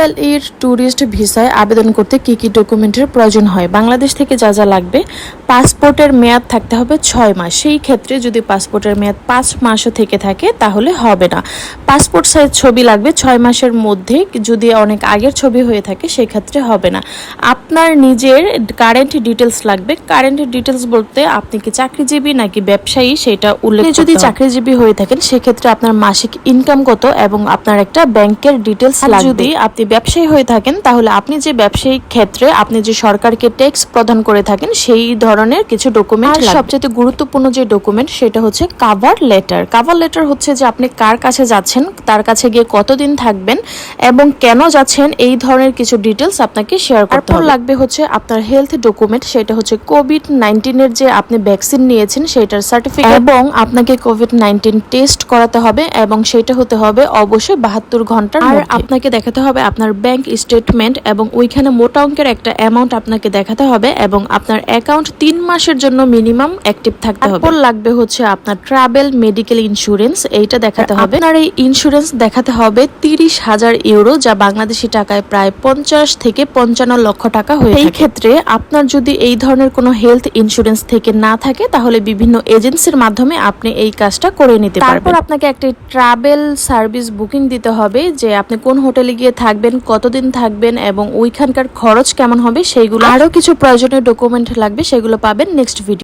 ইতালির ট্যুরিস্ট ভিসায় আবেদন করতে কি কি ডকুমেন্টের প্রয়োজন হয়? বাংলাদেশ থেকে যা যা লাগবে পাসপোর্টের মেয়াদ থাকতে হবে ছয় মাস। সেই ক্ষেত্রে যদি পাসপোর্টের মেয়াদ পাঁচ মাসও থেকে থাকে তাহলে হবে না। পাসপোর্ট সাইজ ছবি লাগবে ছয় মাসের মধ্যে যদি অনেক আগের ছবি হয়ে থাকে সেই ক্ষেত্রে হবে না। আপনার নিজের কারেন্ট ডিটেলস লাগবে। কারেন্ট ডিটেলস বলতে আপনি কি চাকরিজীবী নাকি ব্যবসায়ী সেটা উল্লেখ যদি চাকরিজীবী হয়ে থাকেন সেক্ষেত্রে আপনার মাসিক ইনকাম কত এবং আপনার একটা ব্যাংকের ডিটেলস যদি আপনি ব্যবসায়ী হয়ে থাকেন তাহলে আপনি যে ব্যবসায়িক ক্ষেত্রে আপনি যে সরকারকে ট্যাক্স প্রদান করে থাকেন সেই ধরনের কিছু ডকুমেন্ট আর সবচেয়ে গুরুত্বপূর্ণ যে ডকুমেন্ট সেটা হচ্ছে কাভার লেটার কাভার লেটার হচ্ছে যে আপনি কার কাছে যাচ্ছেন তার কাছে গিয়ে কতদিন থাকবেন এবং কেন যাচ্ছেন এই ধরনের কিছু ডিটেলস আপনাকে শেয়ার করতে হবে। লাগবে হচ্ছে আপনার হেলথ ডকুমেন্ট সেটা হচ্ছে কোভিড নাইন্টিনের যে আপনি ভ্যাকসিন নিয়েছেন সেটার সার্টিফিকেট এবং আপনাকে কোভিড নাইন্টিন টেস্ট করাতে হবে এবং সেটা হতে হবে অবশ্যই বাহাত্তর ঘণ্টার আর আপনাকে দেখাতে হবে আপনার ব্যাংক স্টেটমেন্ট এবং ওইখানে মোটা অঙ্কের একটা অ্যামাউন্ট আপনাকে দেখাতে হবে এবং আপনার অ্যাকাউন্ট তিন মাসের জন্য মিনিমাম অ্যাক্টিভ থাকতে হবে। তারপর লাগবে হচ্ছে আপনার ট্রাভেল মেডিকেল ইন্স্যুরেন্স এইটা দেখাতে হবে। আপনার এই ইন্স্যুরেন্স দেখাতে হবে তিরিশ হাজার ইউরো যা বাংলাদেশি টাকায় প্রায় পঞ্চাশ থেকে পঞ্চান্ন লক্ষ টাকা হয়ে এই ক্ষেত্রে আপনার যদি এই ধরনের কোনো হেলথ ইন্স্যুরেন্স থেকে না থাকে তাহলে বিভিন্ন এজেন্সির মাধ্যমে আপনি এই কাজটা করে নিতে পারবেন। তারপর আপনাকে একটা ট্রাভেল সার্ভিস বুকিং দিতে হবে যে আপনি কোন হোটেলে গিয়ে থাকবেন কতদিন থাকবেন এবং ওইখানকার খরচ কেমন হবে, সেইগুলো আরও কিছু প্রয়োজনীয় ডকুমেন্ট লাগবে, সেগুলো পাবেন নেক্সট ভিডিও